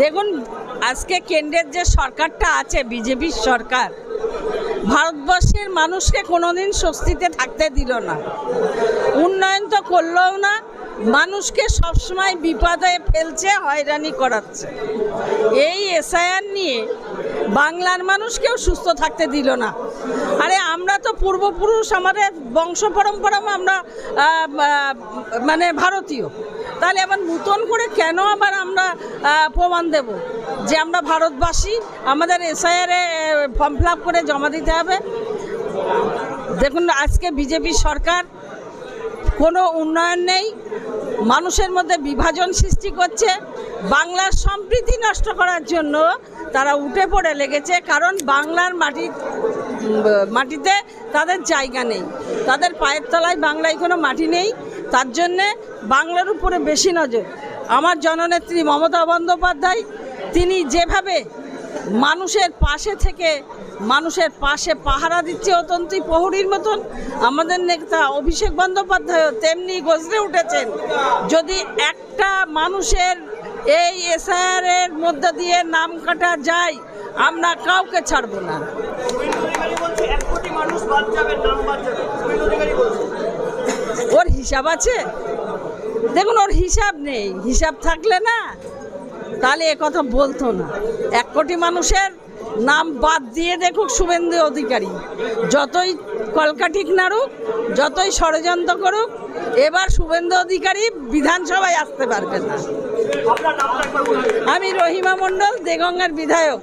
দেখুন, আজকে কেন্দ্রের যে সরকারটা আছে, বিজেপির সরকার, ভারতবর্ষের মানুষকে কোনোদিন স্বস্তিতে থাকতে দিল না। উন্নয়ন তো করলেও না, মানুষকে সবসময় বিপদে ফেলছে, হয়রানি করাচ্ছে। এই এসআইআর নিয়ে বাংলার মানুষকেও সুস্থ থাকতে দিল না। আরে, আমরা তো পূর্বপুরুষ, আমাদের বংশ পরম্পরা আমরা মানে ভারতীয়। তাহলে আবার নূতন করে কেন আবার আমরা প্রমাণ দেব? যে আমরা ভারতবাসী, আমাদের এসআইআরে ফর্ম ফিল করে জমা দিতে হবে। দেখুন, আজকে বিজেপি সরকার কোনো উন্নয়ন নেই, মানুষের মধ্যে বিভাজন সৃষ্টি করছে, বাংলার সম্প্রীতি নষ্ট করার জন্য তারা উঠে পড়ে লেগেছে, কারণ বাংলার মাটি মাটিতে তাদের জায়গা নেই। তাদের পায়ের তলায় বাংলায় কোনো মাটি নেই। তার জন্যে বাংলার উপরে বেশি নজর। আমার জননেত্রী মমতা বন্দ্যোপাধ্যায়, তিনি যেভাবে মানুষের পাশে থেকে মানুষের পাশে পাহারা দিচ্ছে অতন্ত্রী প্রহরীর মতন, আমাদের নেতা অভিষেক বন্দ্যোপাধ্যায় তেমনি গজরে উঠেছেন। যদি একটা মানুষের এই এসআইআরের মধ্যে দিয়ে নাম কাটা যায়, আমরা কাউকে ছাড়বো না। মানুষ বাদ যাবে, নাম বাদ যাবে। হিসাব আছে? দেখুন, ওর হিসাব নেই। হিসাব থাকলে না, তাহলে এ কথা বলতো না। এক কোটি মানুষের নাম বাদ দিয়ে দেখুক শুভেন্দু অধিকারী। যতই কলকাঠিক নাড়ুক, যতই ষড়যন্ত্র করুক, এবার শুভেন্দু অধিকারী বিধানসভায় আসতে পারবে না। আমি রহিমা মণ্ডল, দেগঙ্গার বিধায়ক।